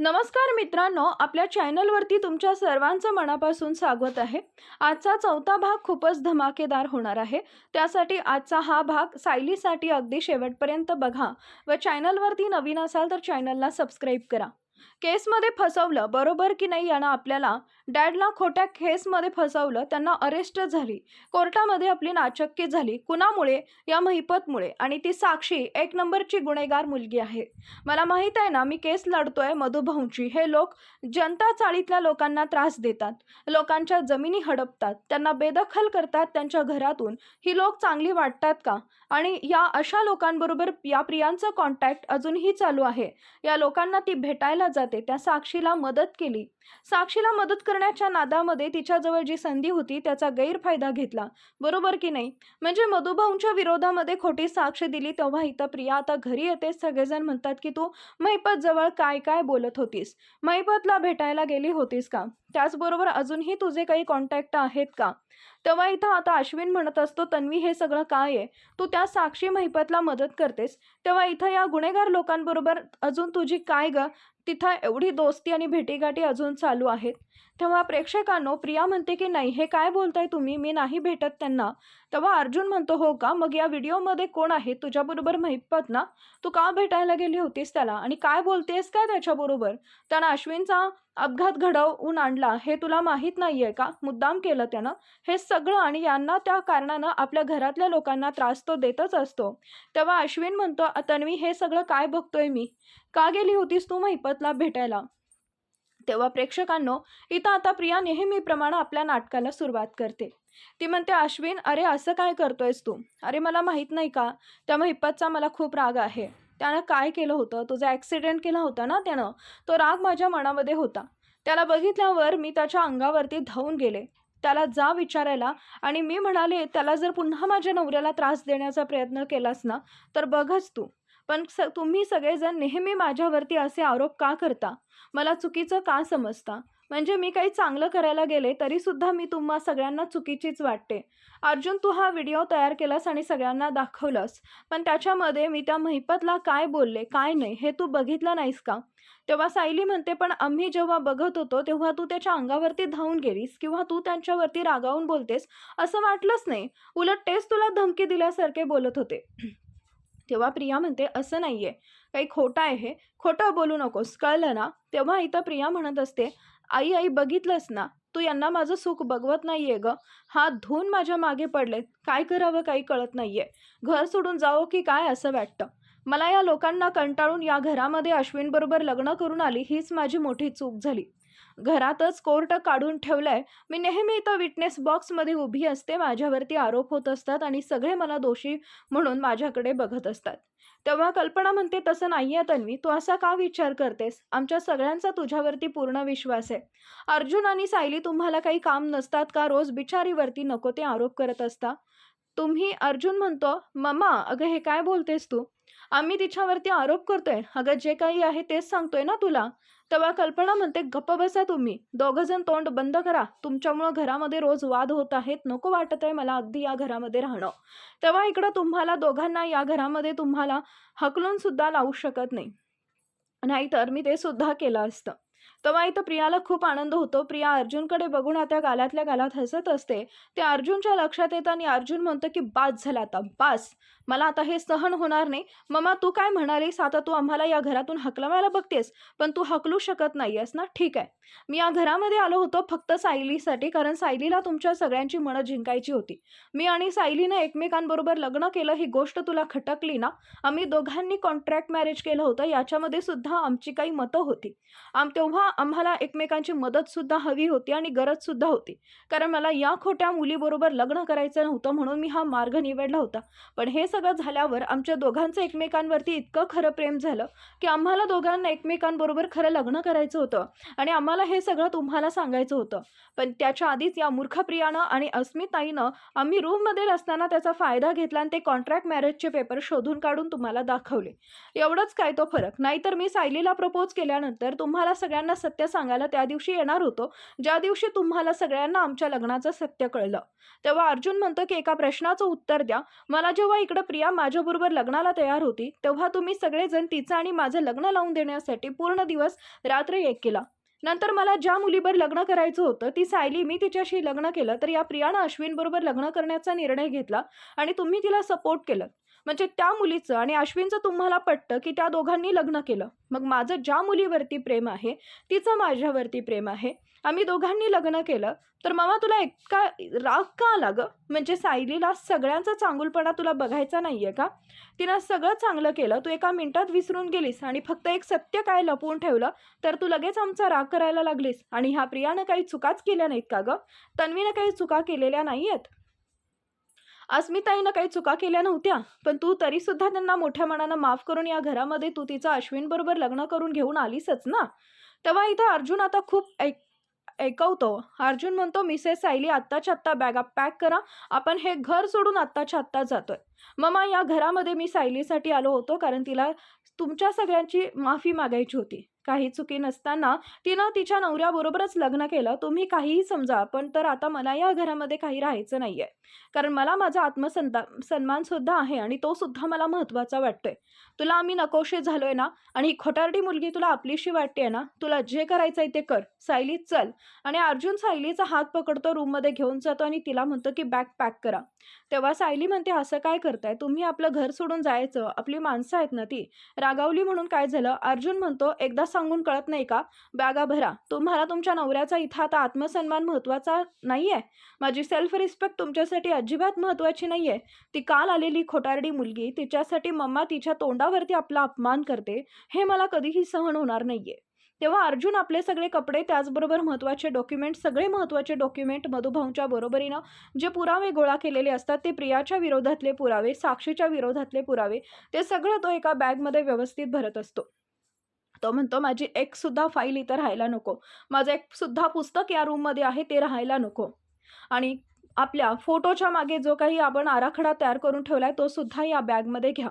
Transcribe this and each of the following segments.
नमस्कार मित्रांनो आपल्या चॅनलवरती तुमच्या सर्वांचं मनापासून स्वागत आहे. आजचा चौथा भाग खूपच धमाकेदार होणार आहे. त्यासाठी आजचा हा भाग सायलीसाठी अगदी शेवटपर्यंत बघा व चॅनलवरती नवीन असाल तर चॅनलला सबस्क्राईब करा. केसमध्ये फसवलं बरोबर की नाही यानं आपल्याला? डॅडला खोट्या केसमध्ये फसवलं त्यांना अरेस्ट झाली. कोर्टामध्ये आपली नाचक्की झाली कुणामुळे? या महिपतमुळे. आणि ती साक्षी एक नंबरची गुन्हेगार मुलगी आहे. मला माहीत आहे ना मी केस लढतोय मधुभाऊंची. हे लोक जनता चाळीतल्या लोकांना त्रास देतात. लोकांच्या जमिनी हडपतात. त्यांना बेदखल करतात त्यांच्या घरातून. ही लोक चांगली वाटतात का? आणि या अशा लोकांबरोबर या प्रियांचं कॉन्टॅक्ट अजूनही चालू आहे. या लोकांना ती भेटायला जाते. त्या साक्षीला मदत केली. साक्षीला मदत करण्याच्या नादामध्ये तिच्याजवळ जी संधी होती त्याचा गैरफायदा घेतला. बरोबर की नाही? म्हणजे मधुभाऊंच्या विरोधामध्ये खोटी साक्ष दिली तेव्हा इथं प्रिया आता घरी येते सगळेजण म्हणतात की तू महिपत जवळ काय काय बोलत होतीस? महिपतला भेटायला गेली होतीस का? त्याचबरोबर अजूनही तुझे काही कॉन्टॅक्ट आहेत का? तेव्हा इथं आता अश्विन म्हणत असतो तन्वी हे सगळं काय आहे? तू त्या साक्षी महिपतला मदत करतेस. तेव्हा इथं या गुन्हेगार लोकांबरोबर अजून तुझी काय ग? तिथं एवढी दोस्ती आणि भेटीगाठी अजून चालू आहेत. तेव्हा प्रेक्षकांनो प्रिया म्हणते की नाही हे काय बोलताय तुम्ही? मी नाही भेटत त्यांना. तेव्हा अर्जुन म्हणतो हो का? मग या व्हिडिओमध्ये कोण आहे? तुझ्याबरोबर महिपत ना? तू का भेटायला गेली होतीस त्याला? आणि काय बोलतेस काय त्याच्याबरोबर? त्यानं अश्विनचा अपघात घडवून आणला. हे तुला माहीत नाही आहे का? मुद्दाम केलं त्यानं. हे सगळं आणि यांना त्या कारणानं आपल्या घरातल्या लोकांना त्रास तो देतच असतो. तेव्हा अश्विन म्हणतो तन्वी हे सगळं काय बघतोय मी? का गेली होतीस तू महिपतला भेटायला? तेव्हा प्रेक्षकांनो इथं आता प्रिया नेहमीप्रमाणे आपल्या नाटकाला सुरुवात करते. ती म्हणते अश्विन अरे असं काय करतोयस तू? अरे मला माहीत नाही का? त्या महिपतचा मला खूप राग आहे. त्यानं काय केलं होतं? तुझा ॲक्सिडेंट केला होता ना त्यानं? तो राग माझ्या मनामध्ये होता. त्याला बघितल्यावर मी त्याच्या अंगावरती धावून गेले. त्याला जा विचारायला आणि मी म्हणाले त्याला जर पुन्हा माझ्या नवऱ्याला त्रास देण्याचा प्रयत्न केलास ना तर बघच तू. पण स तुम्ही सगळेजण नेहमी माझ्यावरती असे आरोप का करता? मला चुकीचं का समजता? म्हणजे मी काही चांगलं करायला गेले तरीसुद्धा मी तुम्हा सगळ्यांना चुकीचीच वाटते. अर्जुन तू हा व्हिडिओ तयार केलास आणि सगळ्यांना दाखवलंस पण त्याच्यामध्ये मी त्या महिपतला काय बोलले काय नाही हे तू बघितलं नाहीस का? तेव्हा सायली म्हणते पण आम्ही जेव्हा बघत होतो तेव्हा तू त्याच्या अंगावरती धावून गेलीस किंवा तू त्यांच्यावरती रागावून बोलतेस असं वाटलंच नाही. उलट तेच तुला धमकी दिल्यासारखे बोलत होते. तेव्हा प्रिया म्हणते असं नाही आहे काही खोटं आहे. हे खोटं बोलू नकोस. कळलं ना? तेव्हा इथं प्रिया म्हणत असते आई आई बघितलंस ना? तू यांना माझं सुख बघवत नाही आहे गं. हात धुवून माझ्या मागे पडलेत. काय करावं काही कळत नाही आहे घर सोडून जावं की काय असं वाटतं? मला या लोकांना कंटाळून या घरामध्ये अश्विनबरोबर लग्न करून आली हीच माझी मोठी चूक झाली. घरातच कोर्ट काढून ठेवलंय. मी नेहमी इथं विटनेस बॉक्समध्ये उभी असते. माझ्यावरती आरोप होत असतात आणि सगळे मला दोषी म्हणून माझ्याकडे बघत असतात. तेव्हा कल्पना म्हणते तसं नाही आहे तन्वी तू असा का विचार करतेस? आमच्या सगळ्यांचा तुझ्यावरती पूर्ण विश्वास आहे. अर्जुन आणि सायली तुम्हाला काही काम नसतात का? रोज बिचारीवरती नको ते आरोप करत असता. तुम्ही अर्जुन म्हणतो मम्मा अगं हे काय बोलतेस तू? आम्ही तिच्यावरती आरोप करतोय. अगं जे काही आहे तेच सांगतोय ना तुला? तेव्हा कल्पना म्हणते गप्प बसा तुम्ही. दोघंजण तोंड बंद करा. तुमच्यामुळं घरामध्ये रोज वाद होत आहेत. नको वाटत आहे मला अगदी या घरामध्ये राहणं. तेव्हा इकडं तुम्हाला दोघांना या घरामध्ये तुम्हाला हकलून सुद्धा लावू शकत नाही. नाहीतर मी ते सुद्धा केलं असतं. तेव्हा इथं प्रियाला खूप आनंद होतो. प्रिया अर्जुनकडे बघून आता गालातल्या गालात हसत असते. ते अर्जुनच्या लक्षात येतं आणि अर्जुन म्हणतो की बास झाला आता बास. मला आता हे सहन होणार नाही. ममा तू काय म्हणालीस? आता तू आम्हाला या घरातून हकलवायला बघतेस. पण तू हकलू शकत नाही आहेस ना? ठीक आहे. मी या घरामध्ये आलो होतो फक्त सायलीसाठी कारण सायलीला तुमच्या सगळ्यांची मनं जिंकायची होती. मी आणि सायलीनं एकमेकांबरोबर लग्न केलं. ही गोष्ट तुला खटकली ना? आम्ही दोघांनी कॉन्ट्रॅक्ट मॅरेज केलं होतं. याच्यामध्ये सुद्धा आमची काही मतं होती. आम तेव्हा आम्हाला एकमेकांची मदतसुद्धा हवी होती आणि गरजसुद्धा होती. कारण मला या खोट्या मुलीबरोबर लग्न करायचं नव्हतं म्हणून मी हा मार्ग निवडला होता. पण हे सगळं झाल्यावर आमच्या दोघांचं एकमेकांवरती इतकं खरं प्रेम झालं की आम्हाला दोघांना एकमेकांबरोबर खरं लग्न करायचं होतं आणि आम्हाला हे सगळं तुम्हाला सांगायचं होतं. पण त्याच्या आधीच या मूर्ख प्रियानं आणि अस्मिताईनं आम्ही रूममध्ये असताना त्याचा फायदा घेतला आणि ते कॉन्ट्रॅक्ट मॅरेजचे पेपर शोधून काढून तुम्हाला दाखवले. एवढंच काय तो फरक? नाहीतर मी सायलीला प्रपोज केल्यानंतर तुम्हाला सगळ्यांना सत्य सांगायला त्या दिवशी येणार होतो. ज्या दिवशी तुम्हाला सगळ्यांना आमच्या लग्नाचं सत्य कळलं. तेव्हा अर्जुन म्हणतो की एका प्रश्नाचं उत्तर द्या. मला जेव्हा इकडं प्रिया माझ्याबरोबर लग्नाला तयार होती तेव्हा तुम्ही सगळेजण तिचं आणि माझं लग्न लावून देण्यासाठी पूर्ण दिवस रात्र एक केला. नंतर मला ज्या मुलीवर लग्न करायचं होतं ती सायली मी तिच्याशी लग्न केलं तर या प्रियानं अश्विनबरोबर लग्न करण्याचा निर्णय घेतला आणि तुम्ही तिला सपोर्ट केलं. म्हणजे त्या मुलीचं आणि अश्विनचं तुम्हाला पटतं की त्या दोघांनी लग्न केलं. मग माझं ज्या मुलीवरती प्रेम आहे तिचं माझ्यावरती प्रेम आहे. आम्ही दोघांनी लग्न केलं. तर मामा तुला इतका राग का आला गं? म्हणजे सायलीला सगळ्यांचा चांगुलपणा तुला बघायचा नाही आहे का? तिनं सगळं चांगलं केलं. तू एका मिनिटात विसरून गेलीस आणि फक्त एक सत्य काय लपवून ठेवलं? तर तू लगेच आमचा राग करायला लागलीस. आणि ह्या प्रियानं काही चुकाच केल्या नाहीत का गं? तन्वीनं काही चुका केलेल्या नाही आहेत अस्मिताईनं काही चुका केल्या नव्हत्या. पण तू तरीसुद्धा त्यांना मोठ्या मनानं माफ करून या घरामध्ये तू तिचं अश्विनबरोबर लग्न करून घेऊन आलीसच ना? तेव्हा इथं अर्जुन आता खूप ऐक ऐकवतो. अर्जुन म्हणतो मिसेस सायली आत्ताच्या आत्ता बॅगा पॅक करा. आपण हे घर सोडून आत्ताच्या आत्ता जातोय. ममा या घरामध्ये मी सायलीसाठी आलो होतो कारण तिला तुमच्या सगळ्यांची माफी मागायची होती. काही चुकी नसताना तिनं तिच्या नवऱ्याबरोबरच लग्न केलं. तुम्ही काहीही समजा पण तर आता मला या घरामध्ये काही राहायचं नाही आहे कारण मला माझा आत्मसंता सन्मानसुद्धा आहे आणि तो सुद्धा मला महत्त्वाचा वाटतोय. तुला आम्ही नकोशे झालोय ना? आणि ही खोटारडी मुलगी तुला आपलीशी वाटते ना? तुला जे करायचं आहे ते कर. सायली चल. आणि अर्जुन सायलीचा हात पकडतो रूममध्ये घेऊन जातो आणि तिला म्हणतो की बॅग पॅक करा. तेव्हा सायली म्हणते असं काय कर करताय? तुम्ही आपलं घर सोडून जायचं. आपली माणसं आहेत ना ती. रागावली म्हणून काय झालं? अर्जुन म्हणतो एकदा सांगून कळत नाही का? बॅगा भरा. तुम्हाला तुमच्या नवऱ्याचा इथं आता आत्मसन्मान महत्त्वाचा नाही आहे माझी सेल्फ रिस्पेक्ट तुमच्यासाठी अजिबात महत्त्वाची नाही आहे ती काल आलेली खोटारडी मुलगी तिच्यासाठी मम्मा तिच्या तोंडावरती आपला अपमान करते. हे मला कधीही सहन होणार नाही आहे तेव्हा अर्जुन आपले सगळे कपडे त्याचबरोबर महत्त्वाचे डॉक्युमेंट सगळे महत्त्वाचे डॉक्युमेंट मधुभाऊंच्या बरोबरीनं जे पुरावे गोळा केलेले असतात ते प्रियाच्या विरोधातले पुरावे साक्षीच्या विरोधातले पुरावे ते सगळं तो एका बॅगमध्ये व्यवस्थित भरत असतो. तो म्हणतो माझी एक सुद्धा फाईल इथं राहायला नको. माझं एक सुद्धा पुस्तक या रूममध्ये आहे ते राहायला नको. आणि आपल्या फोटोच्या मागे जो काही आपण आराखडा तयार करून ठेवला आहे तो सुद्धा या बॅगमध्ये घ्या.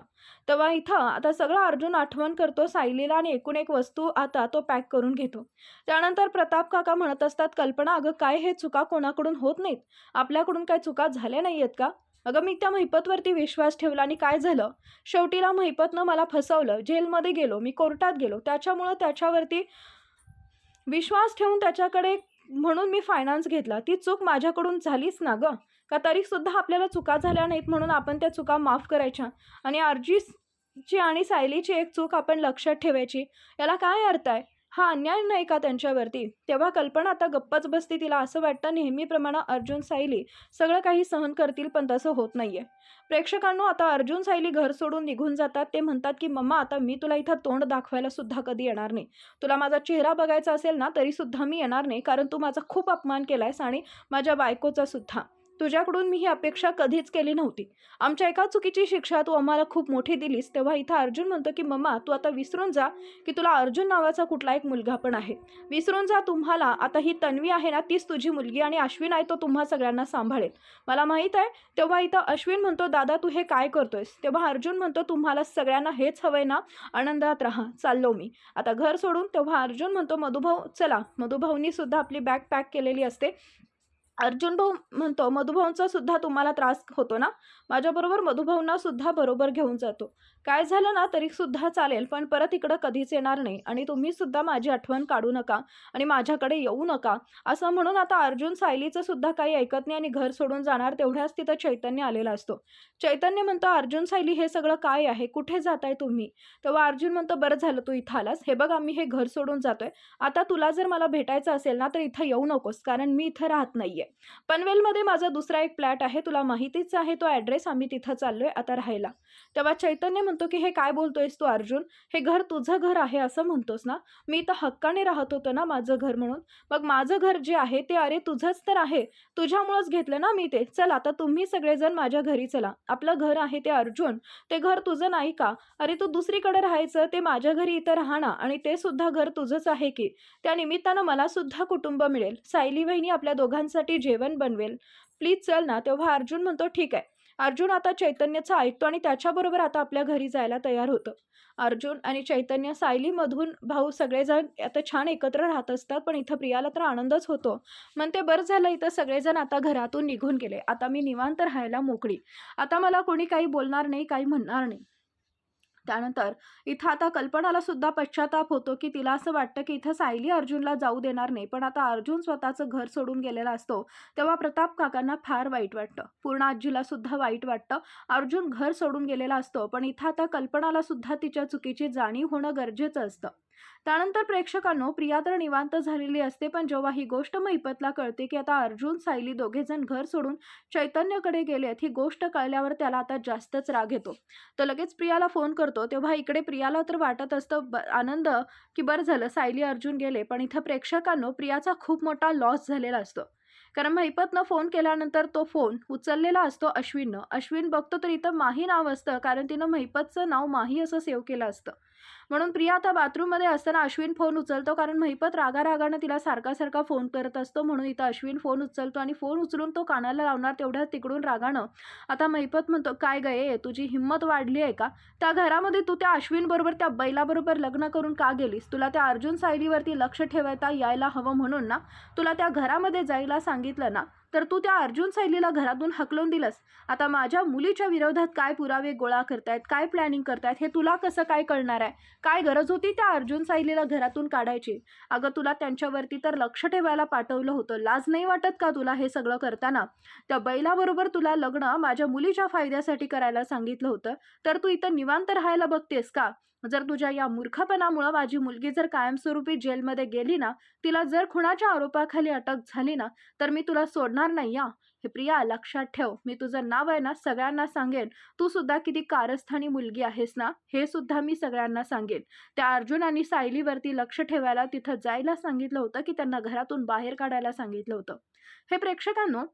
तेव्हा इथं आता सगळं अर्जुन आठवण करतो सायलीला आणि एकूण एक वस्तू आता तो पॅक करून घेतो. त्यानंतर प्रताप काका म्हणत असतात कल्पना अगं काय हे चुका कोणाकडून होत नाहीत? आपल्याकडून काय चुका झाल्या नाही आहेत का? अगं मी त्या महिपतवरती विश्वास ठेवला आणि काय झालं? शेवटीला महिपतनं मला फसवलं. जेलमध्ये गेलो मी कोर्टात गेलो. त्याच्यामुळं त्याच्यावरती विश्वास ठेवून त्याच्याकडे म्हणून मी फायनान्स घेतला. ती चूक माझ्याकडून झालीच ना गं. का तरीसुद्धा आपल्याला चुका झाल्या नाहीत म्हणून आपण त्या चुका माफ करायच्या. आणि अर्जीची आणि सायलीची एक चूक आपण लक्षात ठेवायची. याला काय अर्थ आहे? हा अन्याय नाही का त्यांच्यावरती? तेव्हा कल्पना आता गप्पच बसते तिला. असं वाटतं नेहमीप्रमाणे अर्जुन सायली सगळं काही सहन करतील पण तसं होत नाही आहे प्रेक्षकांनो आता अर्जुन सायली घर सोडून निघून जातात. ते म्हणतात की मम्मा आता मी तुला इथं तोंड दाखवायला सुद्धा कधी येणार नाही. तुला माझा चेहरा बघायचा असेल ना तरीसुद्धा मी येणार नाही कारण तू माझा खूप अपमान केलायस आणि माझ्या बायकोचा सुद्धा. तुझ्याकडून मी ही अपेक्षा कधीच केली नव्हती. आमच्या एका चुकीची शिक्षा तू आम्हाला खूप मोठी दिलीस तेव्हा इथं अर्जुन म्हणतो की मम्मा तू आता विसरून जा की तुला अर्जुन नावाचा कुठला एक मुलगा पण आहे. विसरून जा तुम्हाला आता ही तन्वी आहे ना तीच तुझी मुलगी आणि अश्विन आहे तो तुम्हा सगळ्यांना सांभाळेल. मला माहीत आहे तेव्हा इथं अश्विन म्हणतो दादा तू हे काय करतोयस? तेव्हा अर्जुन म्हणतो तुम्हाला सगळ्यांना हेच हवंय ना आनंदात राहा चाललो मी. आता घर सोडून तेव्हा अर्जुन म्हणतो मधुभाऊ चला. मधुभाऊनी सुद्धा आपली बॅग पॅक केलेली असते. अर्जुन भाऊ म्हणतो मधुभाऊंचा सुद्धा तुम्हाला त्रास होतो ना? माझ्याबरोबर मधुभाऊंना सुद्धा बरोबर घेऊन जातो. काय झालं ना तरी सुद्धा चालेल पण परत इकडं कधीच येणार नाही आणि तुम्ही सुद्धा माझी आठवण काढू नका आणि माझ्याकडे येऊ नका. असं म्हणून आता अर्जुन सायलीचं सुद्धा काही ऐकत नाही आणि घर सोडून जाणार तेवढ्याच तिथं चैतन्य आलेला असतो. चैतन्य म्हणतो अर्जुन सायली हे सगळं काय आहे? कुठे जाताय तुम्ही? तेव्हा अर्जुन म्हणतो बरं झालं तू इथं आलास. हे बघ आम्ही हे घर सोडून जातोय. आता तुला जर मला भेटायचं असेल ना तर इथं येऊ नकोस कारण मी इथं राहत नाहीये. पनवेलमध्ये माझा दुसरा एक फ्लॅट आहे. तुला माहितीच आहे तो ॲड्रेस आम्ही तिथं चाललोय आता राहायला. तेव्हा चैतन्य म्हणतो की हे काय बोलतोयस तू अर्जुन? हे घर तुझं घर आहे असं म्हणतोस ना? मी तर हक्काने राहत होतो ना माझं घर म्हणून. मग माझं घर जे आहे ते अरे तुझंच तर आहे. तुझ्यामुळंच घेतलं ना मी ते. चल आता तुम्ही सगळेजण माझ्या घरी चला. आपलं घर आहे ते अर्जुन. ते घर तुझं नाही का? अरे तू दुसरीकडे राहायचं ते माझ्या घरी इथं राहणार आणि ते सुद्धा घर तुझंच आहे की? त्या निमित्तानं मला सुद्धा कुटुंब मिळेल. सायली वहिनी आपल्या दोघांसाठी जेवण बनवेल. प्लीज चल ना. तेव्हा अर्जुन म्हणतो ठीक आहे. अर्जुन आता चैतन्याचं ऐकतो आणि त्याच्याबरोबर आता आपल्या घरी जायला तयार होतं. अर्जुन आणि चैतन्य सायलीमधून भाऊ सगळेजण आता छान एकत्र राहत असतात पण इथं प्रियाला तर आनंदच होतो. म्हणते बरं झालं इथं सगळेजण आता घरातून निघून गेले. आता मी निवांत राहायला मोकळी. आता मला कोणी काही बोलणार नाही काही म्हणणार नाही. त्यानंतर इथं आता कल्पनाला सुद्धा पश्चाताप होतो की तिला असं वाटतं की इथं सायली अर्जुनला जाऊ देणार नाही. पण आता अर्जुन स्वतःचं घर सोडून गेलेला असतो तेव्हा प्रताप काकांना फार वाईट वाटतं. पूर्ण आजीला सुद्धा वाईट वाटतं. अर्जुन घर सोडून गेलेला असतो पण इथं आता कल्पनाला सुद्धा तिच्या चुकीची जाणीव होणं गरजेचं असतं. त्यानंतर प्रेक्षकांनो प्रिया तर निवांत झालेली असते पण जेव्हा ही गोष्ट महिपतला कळते की आता अर्जुन सायली दोघेजण घर सोडून चैतन्यकडे गेलेत ही गोष्ट कळल्यावर त्याला आता जास्तच राग येतो. तर लगेच प्रियाला फोन करतो तेव्हा इकडे प्रियाला तर वाटत असतं आनंद की बरं झालं सायली अर्जुन गेले. पण इथं प्रेक्षकांनो प्रियाचा खूप मोठा लॉस झालेला असतो. कारण महिपतनं फोन केल्यानंतर तो फोन उचललेला असतो अश्विननं. अश्विन बघतो तर इथं माही नाव असतं कारण तिनं महिपतचं नाव माही असं सेव्ह केलं असतं. म्हणून प्रिया आता बाथरूममध्ये असताना अश्विन फोन उचलतो कारण महिपत रागा रागानं तिला सारखा सारखा फोन करत असतो. म्हणून इथं अश्विन फोन उचलतो आणि फोन उचलून तो कानाला लावणार तेवढ्या तिकडून रागानं. आता महिपत म्हणतो काय गये तुझी हिंमत वाढली आहे का? त्या घरामध्ये तू त्या अश्विनबरोबर त्या बैलाबरोबर लग्न करून का गेलीस? तुला त्या अर्जुन सायलीवरती लक्ष ठेवायला यायला हवं म्हणून ना? तुला त्या घरामध्ये जायला सांगितलं ना? तर तू त्या अर्जुन सायलीला घरातून हकलून दिलंस. आता माझ्या मुलीच्या विरोधात काय पुरावे गोळा करतायत काय प्लॅनिंग करतायत हे तुला कसं काय कळणार आहे? काय गरज होती त्या अर्जुन सायलीला घरातून काढायची? अगं तुला त्यांच्यावरती तर लक्ष ठेवायला पाठवलं होतं. लाज नाही वाटत का तुला हे सगळं करताना? त्या बैलाबरोबर तुला लग्न माझ्या मुलीच्या फायद्यासाठी करायला सांगितलं होतं. तर तू इथं निवांत राहायला बघतेस का? जर तुझ्या या मूर्खपणामुळं माझी मुलगी जर कायमस्वरूपी जेलमध्ये गेली ना तिला जर खुणाच्या आरोपाखाली अटक झाली ना तर मी तुला सोडणार नाही या हे प्रिया लक्षात ठेव. मी तुझं नाव आहे ना सगळ्यांना सांगेन. तू सुद्धा किती कारस्थानी मुलगी आहेस ना हे सुद्धा मी सगळ्यांना सांगेन. त्या अर्जुन आणि सायलीवरती लक्ष ठेवायला तिथं जायला सांगितलं होतं की त्यांना घरातून बाहेर काढायला सांगितलं होतं. हे प्रेक्षकांनो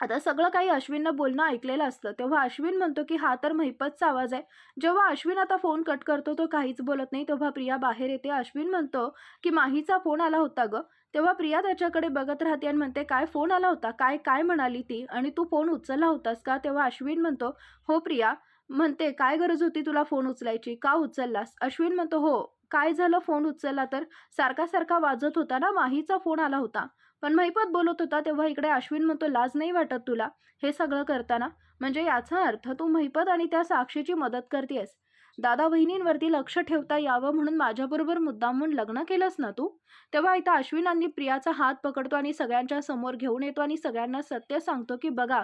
आता सगळं काही अश्विननं बोलणं ऐकलेलं असतं. तेव्हा अश्विन म्हणतो की हा तर महिपतचा आवाज आहे. जेव्हा अश्विन आता फोन कट करतो तो काहीच बोलत नाही. तेव्हा प्रिया बाहेर येते. अश्विन म्हणतो की माहीचा फोन आला होता ग. तेव्हा प्रिया त्याच्याकडे बघत राहते आणि म्हणते काय फोन आला होता? काय काय म्हणाली ती? आणि तू फोन उचलला होतास का? तेव्हा अश्विन म्हणतो हो प्रिया. म्हणते काय गरज होती तुला फोन उचलायची? का उचललास? अश्विन म्हणतो हो काय झालं फोन उचलला तर? सारखा सारखा वाजत होता ना माहीचा फोन आला होता. पण महिपत बोलत होता तेव्हा इकडे अश्विन म्हणतो लाज नाही वाटत तुला हे सगळं करताना? म्हणजे याचा अर्थ तू महिपत आणि त्या साक्षीची मदत करतेस दादा बहिणींवरती लक्ष ठेवता यावं म्हणून माझ्याबरोबर मुद्दामून लग्न केलंस ना तू? तेव्हा इथं अश्विनांनी प्रियाचा हात पकडतो आणि सगळ्यांच्या समोर घेऊन येतो आणि सगळ्यांना सत्य सांगतो की बघा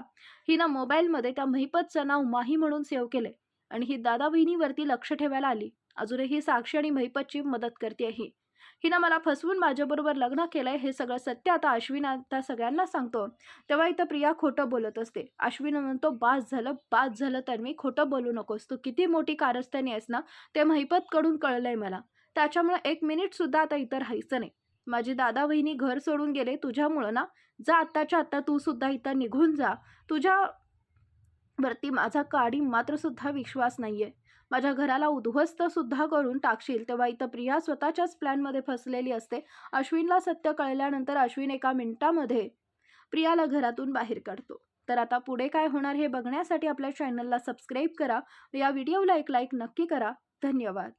हिनं मोबाईलमध्ये त्या महिपतचं नाव माही म्हणून सेव्ह केले आणि ही दादा बहिणीवरती लक्ष ठेवायला आली. अजूनही साक्षी आणि महिपतची मदत करते ही. हिनं मला फसवून माझ्याबरोबर लग्न केलंय हे सगळं सत्य आता अश्विन आता सगळ्यांना सांगतो. तेव्हा इथं प्रिया खोटं बोलत असते. अश्विन म्हणतो बास झालं बास झालं तर मी खोटं बोलू नकोस. तू किती मोठी कारस्थानी आहेस ना ते महिपतकडून कळलंय मला. त्याच्यामुळे एक मिनिटसुद्धा आता इथं राहायचं नाही. माझी दादा बहिणी घर सोडून गेले तुझ्यामुळं ना? जा आत्ताच्या आत्ता तू सुद्धा इथं निघून जा. तुझ्या वरती माझा काडी मात्र सुद्धा विश्वास आहे माझ्या घराला उद्ध्वस्त सुद्धा करून टाकशील तेव्हा इथं प्रिया स्वतःच्याच प्लॅनमध्ये फसलेली असते. अश्विनला सत्य कळल्यानंतर अश्विन एका मिनिटामध्ये प्रियाला घरातून बाहेर काढतो. तर आता पुढे काय होणार हे बघण्यासाठी आपल्या चॅनलला सबस्क्राईब करा. या व्हिडिओला एक लाईक नक्की करा. धन्यवाद.